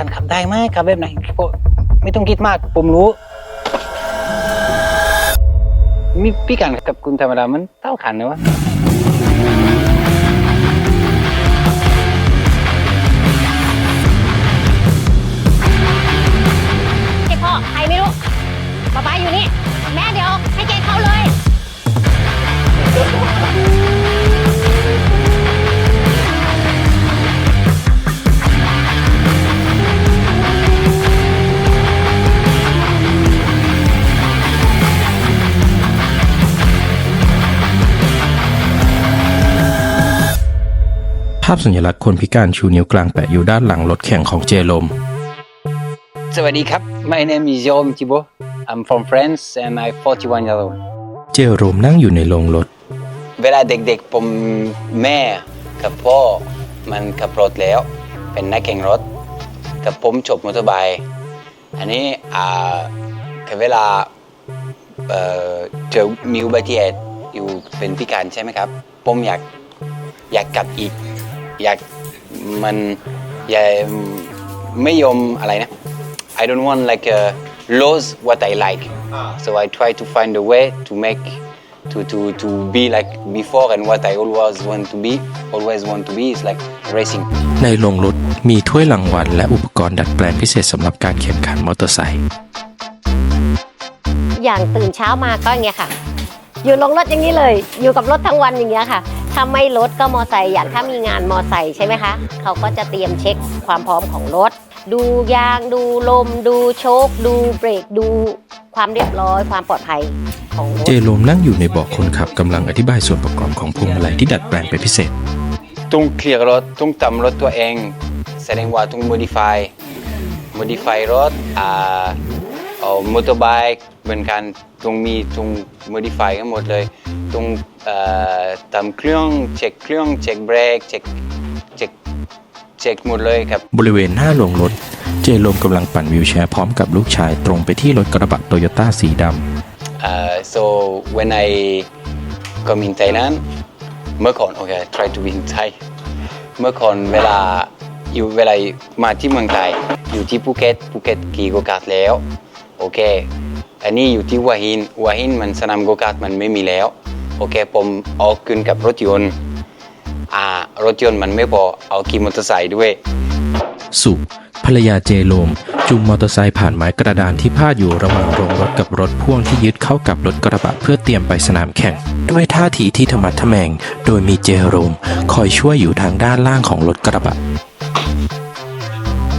คันขับได้ไหมขับแบบไหนไม่ต้องคิดมาก ผมรู้ มีพี่กันกับคุณธรรมดามันเท่าขันนะวะอพ่อใครไม่รู้ป๊าป๊าอยู่นี่ แม่เดี๋ยวให้เกเขาเลยาพสัญลักษณ์คนพิการชูนิ้วกลางแปะอยู่ด้านหลังรถแข่งของเจโรมสวัสดีครับ My name is Jerome Thibault I'm from France and I'm 41 years old เจโรมนั่งอยู่ในโรงรถ เวลาเด็กๆผมแม่กับพ่อมันขับรถแล้ว เป็นนักแข่งรถ กับผมจบมอเตอร์ไบค์อันนี้อ่าคือเวลาเอ่อเจอมีอุบัติเหตุอยู่เป็นพิการใช่ไหมครับ ผมอยากอยากกลับอีก อยากมันอยากไม่ยอมอะไรนะ I don't want like uh, lose what I like so I try to find a way to make to, to, to be like before and what I always want to be always want to be is like racing ในโรงรถมีถ้วยรางวัลและอุปกรณ์ดัดแปลงพิเศษสำหรับการแข่งขันมอเตอร์ไซค์อย่างตื่นเช้ามาก็อย่างเงี้ยค่ะ อยู่ลงรถอย่างนี้เลย อยู่กับรถทั้งวันอย่างเงี้ยค่ะ ถ้าไม่รถก็มอไซค์อย่างถ้ามีงานมอไซค์ใช่ไหมคะเขาก็จะเตรียมเช็คความพร้อมของรถ ดูยางดูลม ดูโชค ดูเบรกดูความเรียบร้อย ความปลอดภัยของรถเจโรมนั่งอยู่ในเบาะคนขับกำลังอธิบายส่วนประกอบของพวงมาลัยที่ดัดแปลงเป็นพิเศษ ต้องเคลียร์รถต้องทำรถตัวเอง แสดงว่าต้อง modify modify รถอ่าเอามอเตอร์ไบค์ เหมือนกันต้องมีต้อง modify กันหมดเลยต้องเอ่อทำเครื่องเช็คเครื่องเช็คเบรกเช็คเช็คเช็คหมดเลยครับ บริเวณหน้าโรงรถ เจโรมกำลังปั่นวิวแชร์พร้อมกับลูกชายตรงไปที่รถกระบะโตโยต้าสีด Uh, so when I come in Thailand เมื่อก่อนโอเค try to be in Thai เมื่อก่อนเวลาอยู่เวลามาที่เมืองไทยอยู่ที่ภูเก็ตภูเก็ตขี่โกคาร์ทแล้ว โอเค อันนี้อยู่ที่หัวหินหัวหินมันสนามโกคาร์ทมันไม่มีแล้ว โอเคผมเอาขึ้นกับรถยนต์อ่ารถยนต์มันไม่พอเอาขี่มอเตอร์ไซค์ด้วยำสุภรรยาเจโรมจูงมอเตอร์ไซค์ผ่านไม้กระดานที่พาดอยู่ระหว่างโรงรถกับรถพ่วงที่ยึดเข้ากับรถกระบะเพื่อเตรียมไปสนามแข่ง ด้วยท่าทีที่ธรรมัดทะแมง โดยมีเจโรม คอยช่วยอยู่ทางด้านล่างของรถกระบะ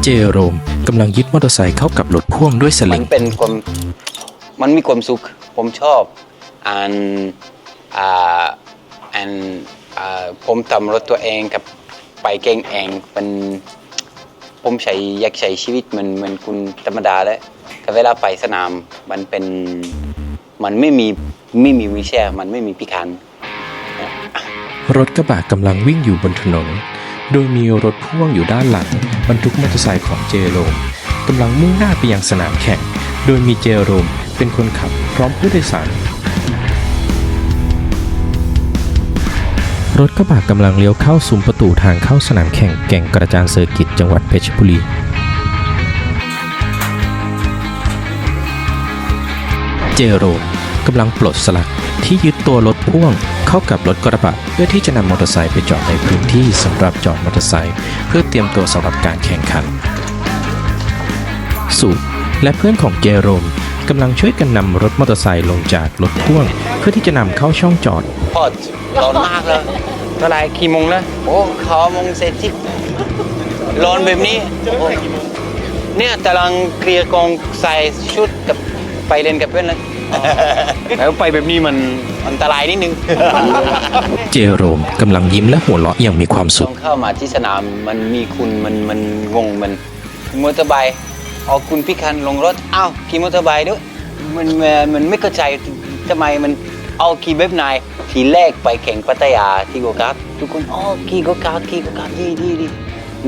เจโรมกำลังยึดมอเตอร์ไซค์เข้ากับรถพ่วงด้วยสมัลินงเป็นความ มันมีความสุข ผมชอบอันอ่าอันอ่าผมทำรถตัวเองกับไปเก่งเองเป็นผมใช้อยากใช้ชีวิตมันเหมันคุณธรรมดาเลยกับเวลาไปสนามมันเป็นมันไม่มีไม่มีวีลแชร์มันไม่มีพิการรถกระบะกำลังวิ่งอยู่บนถนน โดยมีรถพ่วงอยู่ด้านหลัง บรรทุกมอเตอร์ไซค์ของเจโรมกำลังมุ่งหน้าไปยังสนามแข่ง โดยมีเจโรมเป็นคนขับพร้อมผู้โดยสาร รถกระบะกำลังเลี้ยวเข้าซุ้มประตูทางเข้าสนามแข่งแก่งกระจานเซอร์กิตจังหวัดเพชรบุรีเจโรมกำลังปลดสลักที่ยึดตัวรถพ่วงเข้ากับรถกระบะเพื่อที่จะนำมอเตอร์ไซค์ไปจอดในพื้นที่สำหรับจอดมอเตอร์ไซค์เพื่อเตรียมตัวสำหรับการแข่งขันสู และเพื่อนของเจโรมกำลังช่วยกันนำรถมอเตอร์ไซค์ลงจากรถพ่วง เพื่อที่จะนำเข้าช่องจอด พอดร้อนมากเลยเท่าไหรกี่โมงแล้วโอ้เขาโมงเสร็จที่ร้อนแบบนี้โอ้เนี่ยกำลังเคลียร์กองใส่ชุดกับไปเล่นกับเพื่อนเลยแล้วไปแบบนี้มันอันตรายนิดนึง เจโรมกำลังยิ้มและหัวเราะอย่างมีความสุต้ของเข้ามาที่สนามมันมีคุณมันมันงงมันมอเตอร์ไบค์ เอาคุณพิการลงรถอ้าวขี่มอเตอร์ไบค์ด้วยมันมันมันไม่เข้าใจทำไมมันเอาขี่แบบไหนทีแรกไปแข่งพัทยาที่โกคาร์ททุกคนอ๋อขี่โกคาร์ทขี่โกคาร์ทดีดีดี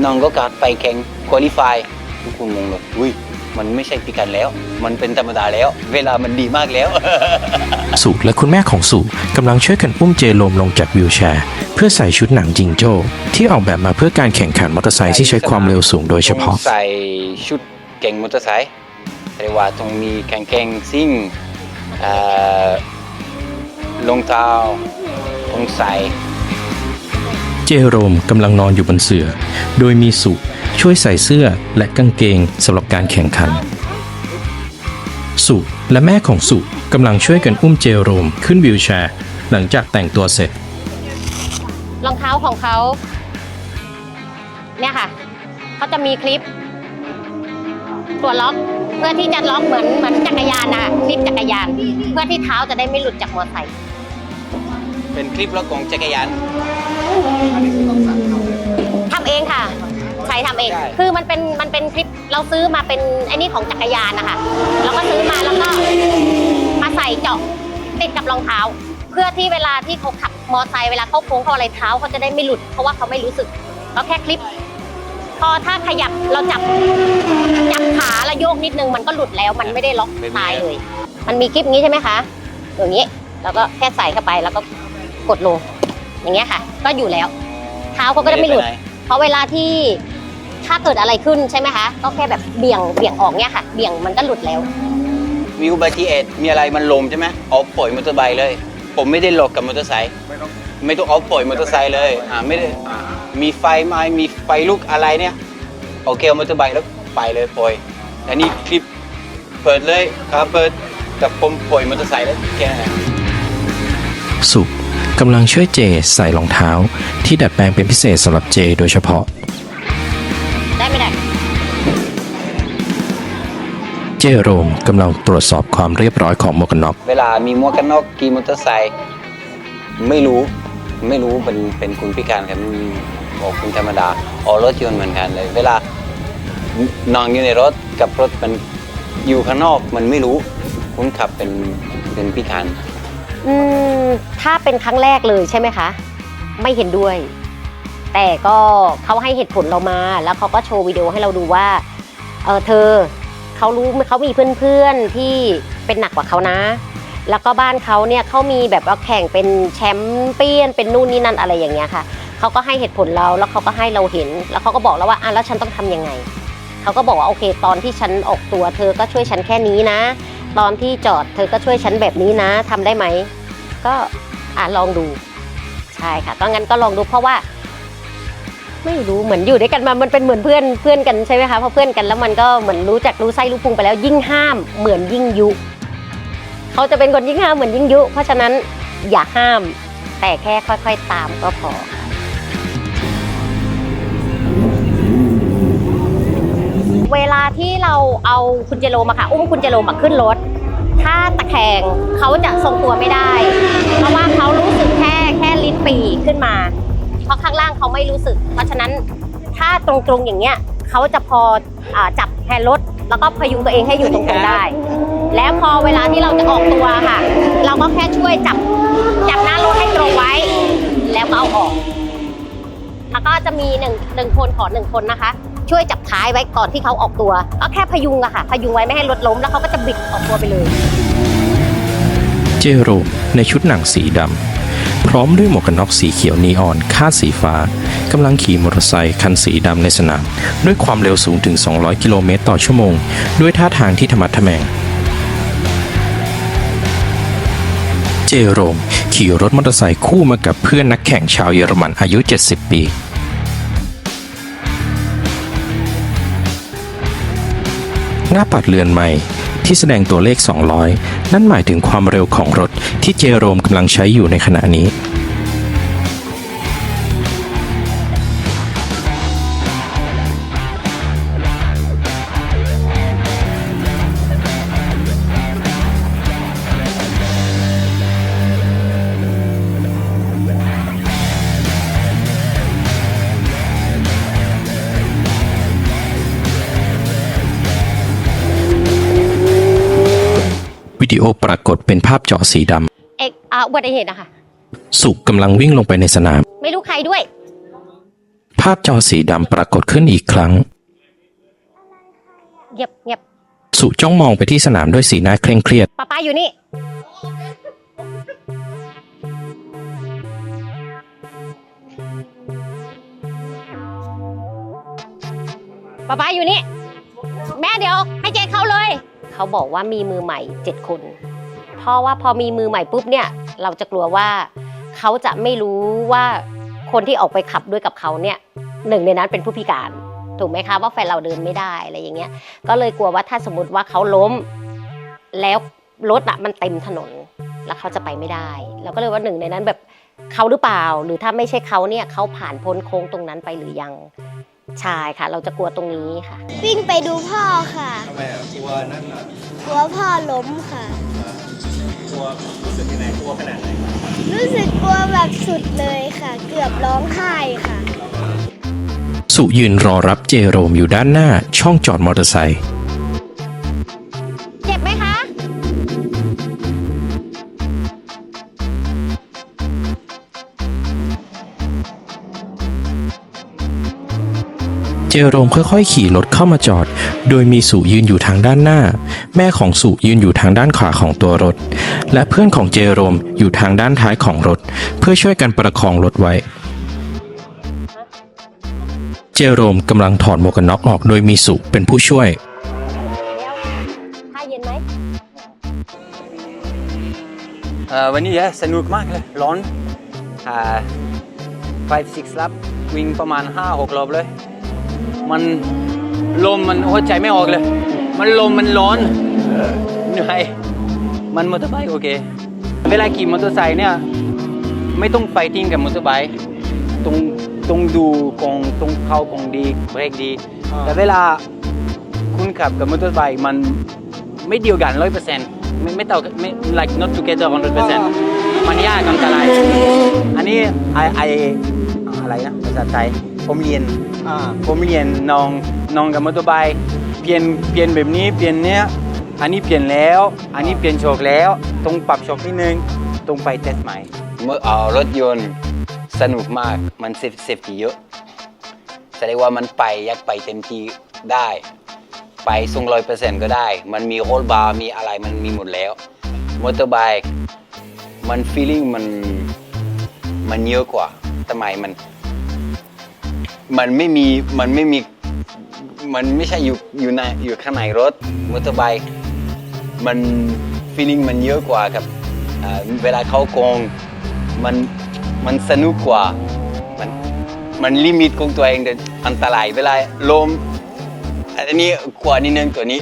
น้องโกคาร์ทไปแข่งคุริฟายทุกคนงงเลยอุ้ยมันไม่ใช่พิการแล้ว มันเป็นธรรมดาแล้ว เวลามันดีมากแล้ว สุและคุณแม่ของสุกำลังช่วยกันอุ้มเจโรมลงจากวิวแชร์ เพื่อใส่ชุดหนังจิงโจ้ที่ออกแบบมาเพื่อการแข่งขันมอเตอร์ไซค์ที่ใช้ความเร็วสูงโดยเฉพาะต้องใส่ชุด เก่งมอเตอร์ไซค์เรียกว่าต้องมีกางเกงซิ่งเอ่อรองเท้าต้องใส่เจโรมกำลังนอนอยู่บนเสื่อโดยมีสุช่วยใส่เสื้อและกางเกงสำหรับการแข่งขัน สุและแม่ของสุกำลังช่วยกันอุ้มเจโรมขึ้นวิวแชร์ หลังจากแต่งตัวเสร็จ รองเท้าของเขา เนี่ยค่ะเขาจะมีคลิป ตัวล็อกเพื่อที่จะล็อกเหมือนเหมือนจักรยานนะคะคลิปจักรยาน เพื่อที่เท้าจะได้ไม่หลุดจากมอเตอร์ไซค์เป็นคลิปรถของจักรยานทำเองค่ะ ใช้ทำเองใช่คือมันเป็นมันเป็นคลิปเราซื้อมาเป็นไอ้นี่ของจักรยานนะคะแล้วก็ซื้อมาแล้วก็มาใส่เจาะติดกับรองเท้า เพื่อที่เวลาที่เขาขับมอเตอร์ไซค์เวลาเข้าโค้งเข้าอะไรเท้าเขาจะได้ไม่หลุดเพราะว่าเขาไม่รู้สึกเราแค่คลิปพ อถ้าขยับเราจับจับขาแล้วโยกนิดนึงมันก็หลุดแล้วมันไม่ได้ล็อกตายเลย มันมีคลิปนี้ใช่ไหมคะอย่างนี้แล้วก็แค่ใส่เข้าไปแล้วก็กดลงอย่างเงี้ยค่ะ ก็อยู่แล้ว เท้าเขาก็จะไม่หลุดปนเพราะเวลาที่ถ้าเกิดอะไรขึ้นใช่ไหมคะก็แค่แบบเบี่ยงเบี่ยงออกเนี่ยค่ะ เบี่ยงมันก็หลุดแล้ว มีอุบัติเหตุมีอะไรมันลมใช่ไหมเอาปล่อยมอเตอร์ไซค์เลย ผมไม่ได้หลอกกับมอเตอร์ไซค์ไม่ต้องเอาปล่อยมอเตอร์ไซค์เลยอ่าไม่ได้อ่า มีไฟไหมมีไฟลุกอะไรเนี่ยโอเคเอามอเตอร์ไซค์แล้วไปเลยปล่อยอันนี้คลิปเปิดเลยครับเปิดกับผมปล่อยมอเตอร์ไซค์แล้วแค่นั้นแหละสุกำลังช่วยเจใส่รองเท้า ที่ดัดแปลงเป็นพิเศษสำหรับเจโดยเฉพาะ ได้ไม่ได้ เจโรมกำลังตรวจสอบความเรียบร้อยของหมวกกันน็อกเวลามีหมวกกันน็อกกี่มอเตอร์ไซค์ไม่รู้ไม่รู้เป็นเป็นคุณพิการครับบ อกคุณธรรมดาออรถยนต์เหมือนกันเลย เวลานอนอยู่ในรถกับรถมันอยู่ข้างนอกมันไม่รู้คุณขับเป็นเป็นพิการอืมถ้าเป็นครั้งแรกเลยใช่ไหมคะ ไม่เห็นด้วย แต่ก็เขาให้เหตุผลเรามา แล้วเขาก็โชว์วิดีโอให้เราดูว่าเออเธอเขารู้เขามีเพื่อนๆที่เป็นหนักกว่าเขานะ แล้วก็บ้านเขาเนี่ยเขามีแบบว่าแข่งเป็นแชมป์เปี้ยนเป็นนู่นนี่นั่นอะไรอย่างเงี้ยค่ะ เขาก็ให้เหตุผลเราแล้วเขาก็ให้เราเห็น แล้วเขาก็บอกแล้วว่าอะแล้วฉันต้องทำยังไงเขาก็บอกว่าโอเค ตอนที่ฉันออกตัว เธอก็ช่วยฉันแค่นี้นะ ตอนที่จอดเธอก็ช่วยฉันแบบนี้นะทำได้ไหมก็อะลองดูใช่ค่ะก็งั้นก็ลองดูเพราะว่า ไม่รู้เหมือนอยู่ด้วยกันมามันเป็นเหมือนเพื่อนเพื่อนกันใช่ไหมคะพอเพื่อนกันแล้วมันก็เหมือนรู้จักรู้ไส้รู้พุงไปแล้วยิ่งห้ามเหมือนยิ่งยุเขาจะเป็นคนยิ่งห้ามเหมือนยิ่งยุ เพราะฉะนั้นอย่าห้ามแต่แค่ค่อย ๆ ตามก็พอค่ะ ลาที่เราเอาคุณเจโรมาค่ะ อุ้มคุณเจโรมาขึ้นรถ ถ้าตะแคงเขาจะทรงตัวไม่ได้ เพราะว่าเขารู้สึกแค่แค่ลิ้นปีขึ้นมา เพราะข้างล่างเขาไม่รู้สึก เพราะฉะนั้นถ้าตรงๆอย่างเงี้ยเขาจะพออจับแฮนด์รถ แล้วก็พยุงตัวเองให้อยู่ตรงๆได้ แล้วพอเวลาที่เราจะออกตัวค่ะ เราก็แค่ช่วยจับจับหน้ารถให้ตรงไว้ แล้วก็เอาออก แล้วก็จะมีหนึ่งหนึ่งคนขอหนึ่งคนนะคะ ช่วยจับท้ายไว้ก่อนที่เขาออกตัว ก็แค่พยุงอะค่ะ พยุงไว้ไม่ให้รถล้มแล้วเขาก็จะบิดออกตัวไปเลย เจโรมในชุดหนังสีดำพร้อมด้วยหมวกกันน็อกสีเขียวนีออนคาดสีฟ้ากำลังขี่มอเตอร์ไซค์คันสีดำในสนาม ด้วยความเร็วสูงถึง 200 กิโลเมตรต่อชั่วโมง ด้วยท่าทางที่ธรรมัดทะแมงเจโรมขี่รถมอเตอร์ไซค์คู่มากับเพื่อนนักแข่งชาวเยอรมันอายุ 70 ปี หน้าปัดเรือนใหม่ที่แสดงตัวเลข 200 นั่นหมายถึงความเร็วของรถที่เจโรมกำลังใช้อยู่ในขณะนี้ วิดีโอปรากฏเป็นภาพจอสีดเอกอ่าอุบัติเหตุนะคะำสุกกำลังวิ่งลงไปในสนาม ไม่รู้ใครด้วย ภาพจอสีดำปรากฏขึ้นอีกครั้ง เงียบเงียบสุจ้องมองไปที่สนามด้วยสีหน้าเคร่งเครียด ป้าป้าอยู่นี่ ป้าป้าอยู่นี่ แม่เดี๋ยวให้เจเขาเลย เขาบอกว่ามีมือใหม่เจ็ดคน เพราะว่าพอมีมือใหม่ปุ๊บเนี่ยเราจะกลัวว่าเขาจะไม่รู้ว่าคนที่ออกไปขับด้วยกับเขาเนี่ยหนึ่งในนั้นเป็นผู้พิการถูกไหมคะว่าแฟนเราเดินไม่ได้อะไรอย่างเงี้ยก็เลยกลัวว่าถ้าสมมติว่าเขาล้มแล้วรถอะมันเต็มถนนแล้วเขาจะไปไม่ได้ เราก็เลยว่าหนึ่งในนั้นแบบเขาหรือเปล่า หรือถ้าไม่ใช่เขาเนี่ยเขาผ่านพ้นโค้งตรงนั้นไปหรือยัง ใช่ค่ะ เราจะกลัวตรงนี้ค่ะ วิ่งไปดูพ่อค่ะ ทำไมอะกลัวนั่นเหรอกลัวพ่อล้มค่ะ กลัวรู้สึกยังไงกลัวขนาดไหนรู้สึกกลัวแบบสุดเลยค่ะ เกือบร้องไห้ค่ะ สุยืนรอรับเจโรมอยู่ด้านหน้าช่องจอดมอเตอร์ไซค์ เจโรมค่อยๆ ขี่รถเข้ามาจอด โดยมีสุยืนอยู่ทางด้านหน้า แม่ของสุยืนอยู่ทางด้านขวาของตัวรถ และเพื่อนของเจโรมอยู่ทางด้านท้ายของรถ เพื่อช่วยกันประคองรถไว้ เจโรมกำลังถอดหมวกกันน็อกออกโดยมีสุเป็นผู้ช่วยแล้วผ้าเย็นไหมเอ่อวันนี้เนี่ยสนุกมากเลย ร้อนอ่า5 6 ลับ วิ่งประมาณ 5 6รอบเลย มันลมมันหัวใจไม่ออกเลย มันลมมันร้อนเหนื่อยมันมอเตอร์ไบค์โอเค เวลาขี่มอเตอร์ไซค์เนี่ยไม่ต้องไฟติ้งกับมอเตอร์ไบค์ตรงตรงดูกองตรงเข้ากองดีเบรกดี แต่เวลาคุณขับกับมอเตอร์ไบค์มันไม่เดียวกันร้อยเปอร์เซ็นต์ไม่ไม่เท่ากันไม่ like not together 100%เปอร์เซ็นต์มันยากอันตราย อันนี้ไอไออะไรนะภาษาไทย ผมเรียนอ่าผมเรียนน้องน้องกับมอเตอร์ไบค์เปลี่ยนเปลี่ยนแบบนี้เปลี่ยนเนี้ยอันนี้เปลี่ยนแล้ว อันนี้เปลี่ยนโชคแล้วต้องปรับโชคนิดนึงต้องไปเทสใหม่เมื่อเอารถยนต์สนุกมากมันเซฟเซฟตี้เยอะแสดงว่ามันไปอยากไปเต็มที่ได้ ไปทรงร้อยเปอร์เซ็นต์ก็ได้ มันมีโฮลบาร์มีอะไรมันมีหมดแล้วมอเตอร์ไบค์มันฟีลิ่งมันมันเยอะกว่าทำไมมัน มันไม่มีมันไม่มีมันไม่ใช่อยู่อยู่ในอยู่ข้างในรถมอเตอร์ไบค์มันฟีลิ่งมันเยอะกว่ากับอ่าเวลาเขาโกงมันมันสนุกกว่า มันมันลิมิตของตัวเองแต่อันตรายเวลาลมอันนี้กว่านิดนึงตัวนี้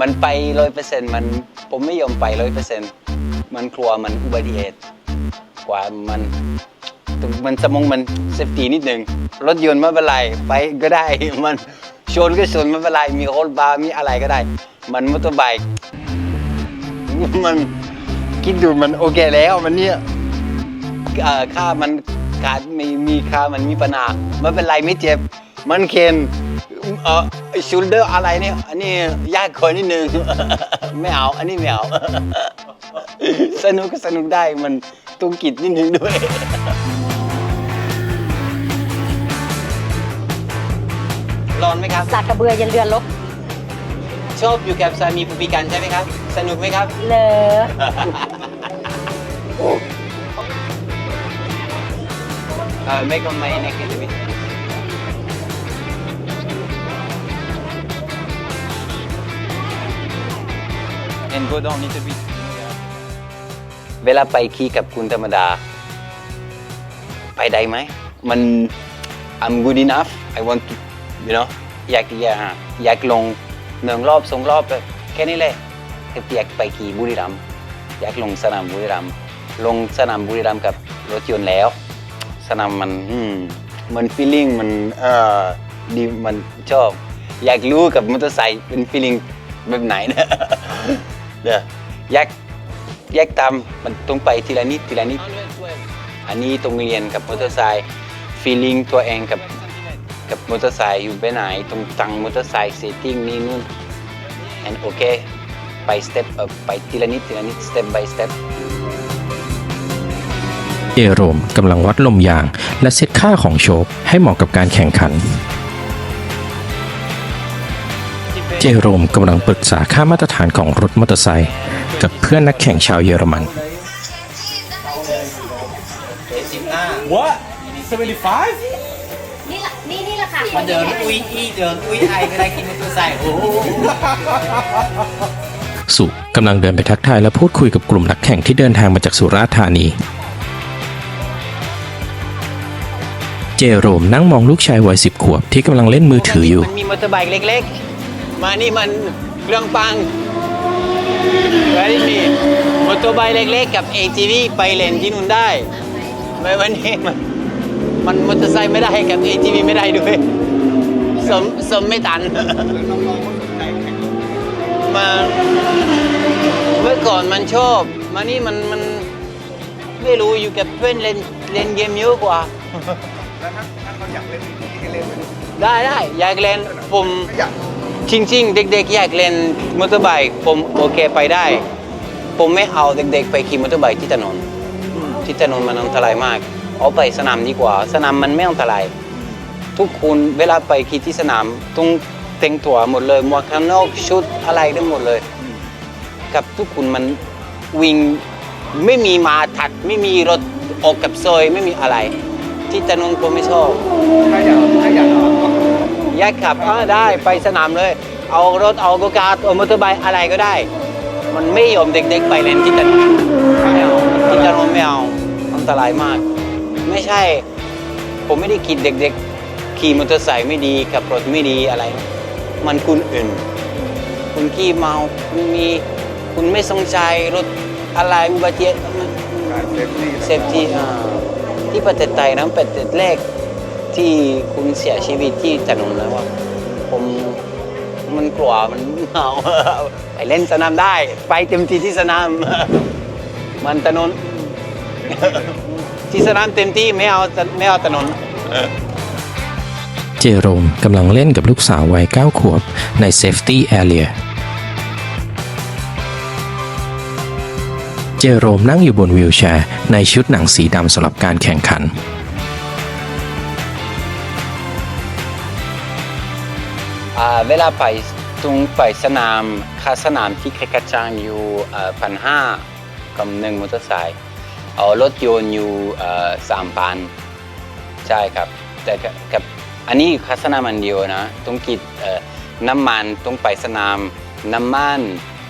มันไปร้อยเปอร์เซ็นต์มันผมไม่ยอมไปร้อยเปอร์เซ็นต์มันกลัวมันอุบัติเหตุกว่ามัน มันสมองมันเซฟตี้นิดหนึ่งรถยนต์ไม่เป็นไรไปก็ได้ มันชนก็ชนไม่เป็นไรมีโฮลบาร์มีอะไรก็ได้ มันมอเตอร์ไบค์มันคิดดูมันโอเคแล้วมันเนี่ยค่ามันการมีมีค่ามันมีปัญหาไม่เป็นไรไม่เจ็บ มันเคนเออชูลเดอร์อะไรเนี่ยอันนี้ยากกว่านิดนึงไม่เอา อันนี้ไม่เอา สนุกก็สนุกได้มันต้งกิดนิดนึงด้วย ร้อนไหมครับ สากกระเบือยันเรือนลบชอบอยู่กับสามีผู้พิการใช่ไหมครับ สนุกไหมครับ เลยเออไม่ก็ไม่ในคลิป and go down little bit เวลาไปขี่กับคุณธรรมดา ไปได้ไหมมัน I'm good enough I want to you know อยากอยากอยากลงหนึ่งรอบสองรอบแค่นี้เลยคืออยากไปขี่บุรีรัมย์อยากลงสนามบุรีรัมย์ลงสนามบุรีรัมย์กับรถยนต์แล้ว สนามมันอืมัน feeling มันเอ่อดีมันชอบ อยากรู้กับมอเตอร์ไซค์เป็น feeling แบบไหนนะเด้ออยากอยากตามมันต้องไปทีละนิดทีละนิดอันนี้ต้องเรียนกับมอเตอร์ไซค์ feeling ตัวเองกับ กับมอเตอร์ไซค์อยู่ไปไหนตรงตั้งมอเตอร์ไซค์ setting นี่นู่น and โอเคไป step up ไปทีละนิดทีละนิด step by step เจโรมกำลังวัดลมยาง และเซตค่าของโชคให้เหมาะกับการแข่งขัน Keep it เจโรมกำลังปรึกษาค่ามาตรฐานของรถมอเตอร์ไซค์กับเพื่อนนักแข่งชาวเยอรมัน What 75 มาเดินอุ้ยอีเดินอุ้ยไอเวลากินมอเตอร์ไซค์โอ้โหสุกำลังเดินไปทักทายและพูดคุยกับกลุ่มนักแข่งที่เดินทางมาจากสุราษฎร์ธานี เจโรมนั่งมองลูกชายวัยสิบขวบที่กำลังเล่นมือถืออยู่ มันมีมอเตอร์ไบค์เล็กๆ มานี่มันเครื่องปังแล้วนี่มีมอเตอร์ไบค์เล็กๆ กับ ATV ไปเล่นที่นู่นได้ไม่วันนี้มัน มันมอเตอร์ไซค์ไม่ได้กับ ATV ไม่ได้ด้วยสมสมไม่ทันมันเมื่อก่อนมันชอบ มานี่มันมันไม่รู้อยู่กับเพื่อนเล่นเล่นเกมเยอะกว่าแล้วถ้าถ้าเขาอยากเล่นที่ให้เล่นไหมได้ได้อยากเล่นผมจริง ๆ เด็กๆอยากเล่นมอเตอร์ไบค์ผมโอเคไปได้ ผมไม่เอาเด็กๆไปขี่มอเตอร์ไบค์ที่ถนนที่ถนนมันอันตรายมาก เอาไปสนามดีกว่า สนามมันไม่อันตราย ทุกคนเวลาไปขี่ที่สนามต้องแต่งตัวหมดเลยหมวกกันน็อกชุดอะไรได้หมดเลย กับทุกคนมันวิ่งไม่มีมาถัด ไม่มีรถออกกับซอยไม่มีอะไร ที่ถนนผมไม่ชอบถ้าอยากถ้าอยากเอาก็อยากขับอ่าได้ไปสนามเลย เอารถเอาโกคาร์ทเอามอเตอร์ไบค์อะไรก็ได้ มันไม่ยอมเด็กๆไปเล่นที่ถนนไม่เอาที่ถนนไม่เอาอันตรายมาก ไม่ใช่ ผมไม่ได้คิดเด็กๆ ขี่มอเตอร์ไซค์ไม่ดีขับรถไม่ดีอะไร มันคุณอื่น คุณขี่เมาคุณมีคุณไม่สนใจรถอะไรอุบัติเหตุมันการเซฟตี้เซฟตี้อ่าที่ประเทศไทยนะเป็นประเทศแรกที่คุณเสียชีวิตที่ถนนแล้วว่าผมมันกลัวมันเมาไปเล่นสนามได้ ไปเต็มที่ที่สนาม มันถนน ที่สนามเต็มที่ไม่เอาไม่เอาถนนเจโรมกำลังเล่นกับลูกสาววัย 9 ขวบใน Safety Area เจโรมนั่งอยู่บนวีลแชร์ ในชุดหนังสีดำสำหรับการแข่งขันอ่าเวลาไปตรงไปสนามค่าสนามที่แคกระจางอยู่พันห้ากับหนึ่งมอเตอร์ไซค์ เอารถยนต์อยู่สามพันใช่ครับ แต่กับอันนี้ค่าสนามอันเดียวนะต้องคิดน้ำมันต้องไปสนามน้ำมัน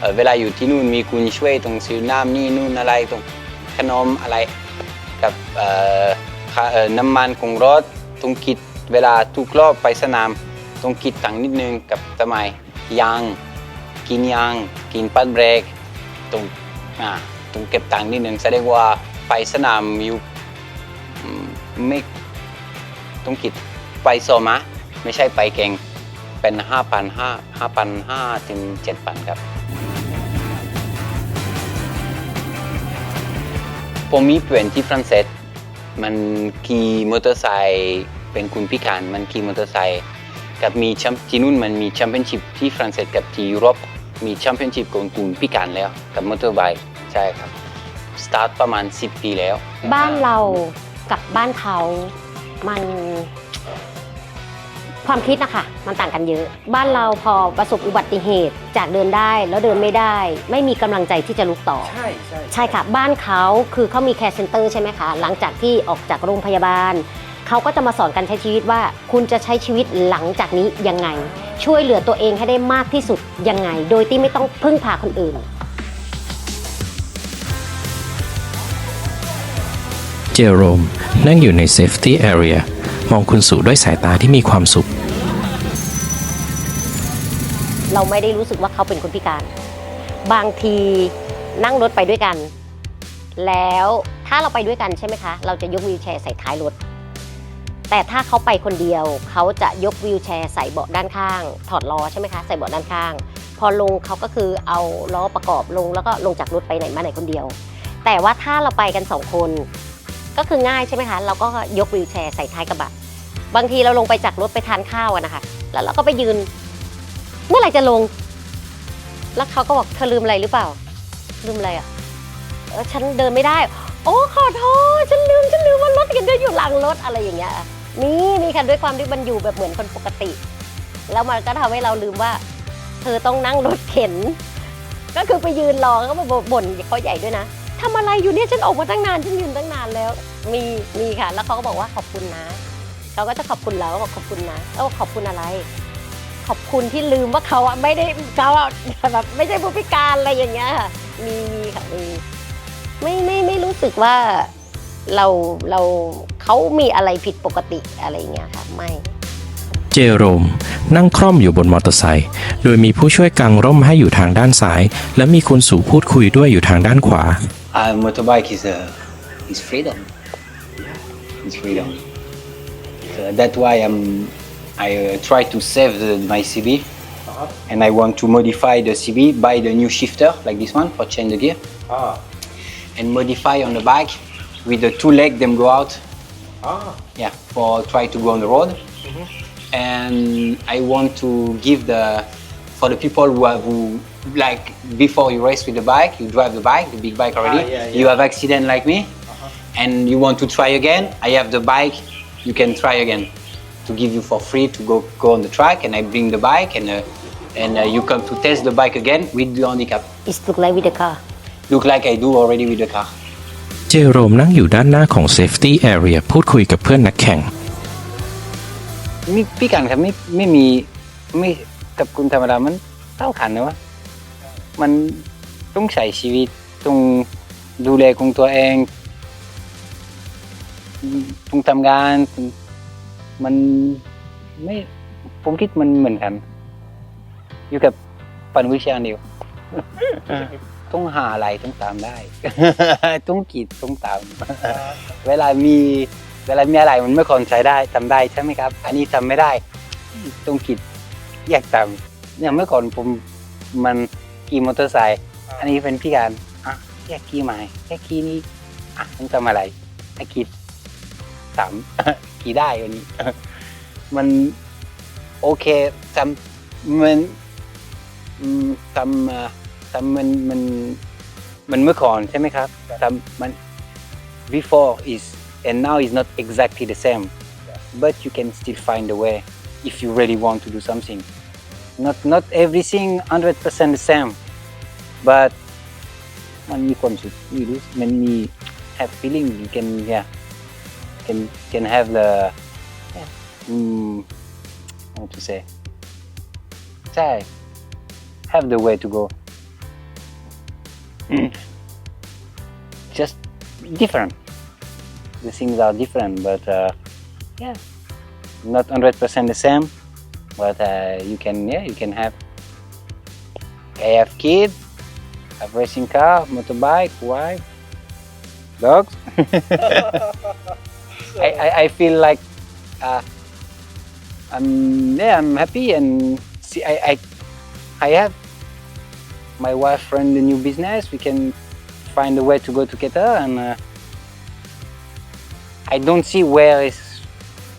เเวลาอยู่ที่นู่นมีคุณช่วยตรงซื้อน้ำนี่นู่นอะไรตรงขนมอะไรกับน้ำมันของรถต้องคิดเวลาทุกรอบไปสนามต้องคิดตังนิดนึงกับทำไมยางกินยางกินปัดเบรกต้องอ่าต้องเก็บตังนิดนึงแสดงว่า ไปสนามอยู่ไม่ต้องคิดไปโซมะ ไม่ใช่ไปเก่ง เป็น 5,500 5,500ถึง7,000 ครับ ผมมีเพื่อนที่ฝรั่งเศส มันขี่มอเตอร์ไซค์เป็นคุณพิการ มันขี่มอเตอร์ไซค์กับมีแชมป์ที่นู่นมันมีแชมเปี้ยนชิพที่ฝรั่งเศสกับที่ยุโรปมีแชมเปี้ยนชิพของคุณพิการแล้ว กับมอเตอร์ไบค์ใช่ครับ ตาร์ทประมาณ 10 ปีแล้ว บ้านเรากับบ้านเขามันความคิดนะคะมันต่างกันเยอะ บ้านเราพอประสบอุบัติเหตุจากเดินได้แล้วเดินไม่ได้ ไม่มีกำลังใจที่จะลุกต่อ ใช่ใช่ใช่ค่ะ บ้านเขาคือเขามีแคร์เซ็นเตอร์ใช่ไหมคะหลังจากที่ออกจากโรงพยาบาลเขาก็จะมาสอนการใช้ชีวิตว่า คุณจะใช้ชีวิตหลังจากนี้ยังไง ช่วยเหลือตัวเองให้ได้มากที่สุดยังไง โดยที่ไม่ต้องพึ่งพาคนอื่น จโรม นั่งอยู่ใน Safety Area มองคุณสู่ด้วยสายตาที่มีความสุข เราไม่ได้รู้สึกว่าเขาเป็นคนพิการ บางทีนั่งรถไปด้วยกัน แล้วถ้าเราไปด้วยกันใช่ไหมคะ เราจะยกวีลแชร์ใส่ท้ายรถ แต่ถ้าเขาไปคนเดียว เขาจะยกวีลแชร์ใส่เบาะด้านข้าง ถอดล้อใช่ไหมคะ ใส่เบาะด้านข้าง พอลงเขาก็คือเอาล้อประกอบลงแล้วก็ลงจากรถไปไหนมาไหนคนเดียว แต่ว่าถ้าเราไปกันสองคน ก็คือง่ายใช่ไหมคะ เราก็ยกวีลแชร์ใส่ท้ายกระบะ บางทีเราลงไปจากรถไปทานข้าวอะนะคะ แล้วเราก็ไปยืน เมื่อไหร่จะลง แล้วเขาก็บอกเธอลืมอะไรหรือเปล่า ลืมอะไรอะเออฉันเดินไม่ได้ โอ้ขอโทษฉันลืมฉันลืมว่ารถกันเดินอยู่หลังรถอะไรอย่างเงี้ยมีมีค่ะด้วยความที่มันอยู่แบบเหมือนคนปกติ แล้วมันก็ทำให้เราลืมว่า เธอต้องนั่งรถเข็น ก็คือไปยืนรอเขาบ่นเขาใหญ่ด้วยนะ ทำอะไรอยู่เนี่ยฉันออกมาตั้งนานฉันยืนตั้งนานแล้ว มีมีค่ะ แล้วเขาก็บอกว่าขอบคุณนะเขาก็จะขอบคุณเราบอกขอบคุณนะแล้วบอขอบคุณอะไร ขอบคุณที่ลืมว่าเขาอะไม่ได้เขาอะแบบไม่ใช่ผู้พิการอะไรอย่างเงี้ยค่ะมีมีค่ะมีไม่ไม่ไม่รู้สึกว่าเราเราเขามีอะไรผิดปกติอะไรอย่างเงี้ยค่ะไม่เจโรม นั่งคร่อมอยู่บนมอเตอร์ไซค์โดยมีผู้ช่วยกางร่มให้อยู่ทางด้านซ้าย และมีคุณสู่พูดคุยด้วยอยู่ทางด้านขวา A motorbike is uh, is freedom. Yeah. It's freedom. So that's why I'm I uh, try to save the, my CV uh-huh. and I want to modify the CV, buy the new shifter like this one for change the gear ah. and modify on the bike with the two leg them go out. Ah. Yeah, for try to go on the road. Mm-hmm. And I want to give the for the people who have who like before you race with the bike, you drive the bike, the big bike already. Ah, yeah, You yeah. have accident like me, and you want to try again. I have the bike. You can try again to give you for free to go go on the track, and I bring the bike and. Uh, and uh, you come to test the bike again with the handicap. It's look like with the car Look like I do already with the car. เจโรมนั่งอยู่ด้านหน้าของ Safety Area พูดคุยกับเพื่อนนักแข่ง มีพี่กันครับไม่ไม่มีไม่กับคุณธรรมดามันเท่ากันนะวะ มันต้องใช้ชีวิตต้องดูแลของตัวเองต้องทำงานมันไม่ผมคิดมันเหมือนกัน อยู่กับปันวิชาเดียวต้องหาอะไรต้องตามได้ ต้องกีดต้องตาม เวลามีเวลามีอะไรมันไม่คนใช้ได้ทำได้ใช่ไหมครับ อันนี้ทำไม่ได้ ต้องคิดแยกตามอย่างเมื่อก่อนผมมัน ขี่มอเตอร์ไซค์อันนี้เป็นพิการอะแยกขี่ใหม่แยกขี่นี้อะต้องทำอะไรให้คิดสามขี่ได้วันนี้ มันโอเคทำมันอืมทำเอ่อทำมันมันมันเมื่อก่อนใช่ไหมครับทำมัน before is and now is not exactly the same but you can still find a way if you really want to do something Not not everything 100% the same, but when we conscious, you do when you have feeling, we can yeah, can can have the yeah. Mm, how to say, try, have the way to go. Just different. The things are different, but uh, yeah, not 100% the same. But uh, you can, yeah, you can have. I have kid, have racing car, motorbike, wife, dogs. I, I, I feel like uh, I'm yeah I'm happy and see I, I I have my wife run the new business. We can find a way to go together and. Uh, I don't see where is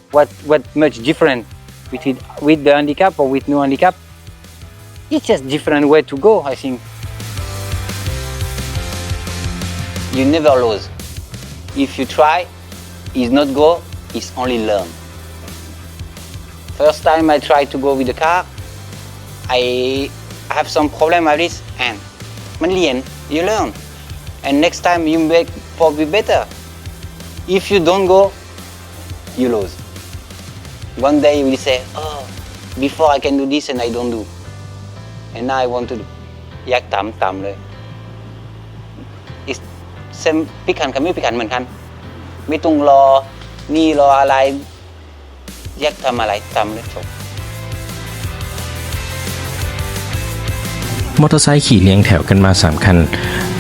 what what much different with, with the handicap or with no handicap. It's just different way to go, I think. You never lose. If you try, it's not go, it's only learn. First time I try to go with the car, I have some problem at this and mainly and you learn. And next time you make probably better. If you don't go, you lose. One day you will say, oh, before I can do this and I don't do. And now I want to do. อยากตามตามเลย It's same พิการกับไม่พิการเหมือนกัน ไม่ต้องรอ นี่รออะไร อยากทำอะไรทำเลยจบมอเตอร์ไซค์ขี่เรียงแถวกันมา 3 คัน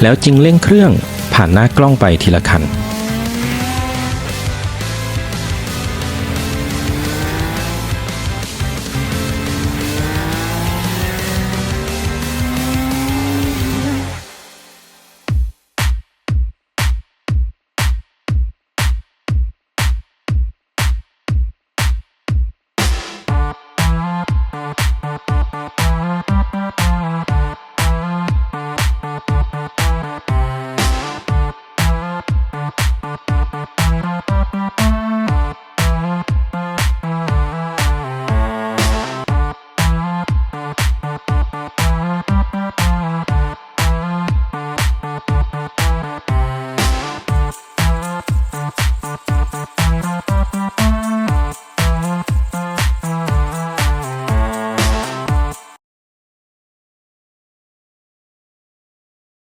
แล้วจึงเร่งเครื่องผ่านหน้ากล้องไปทีละคัน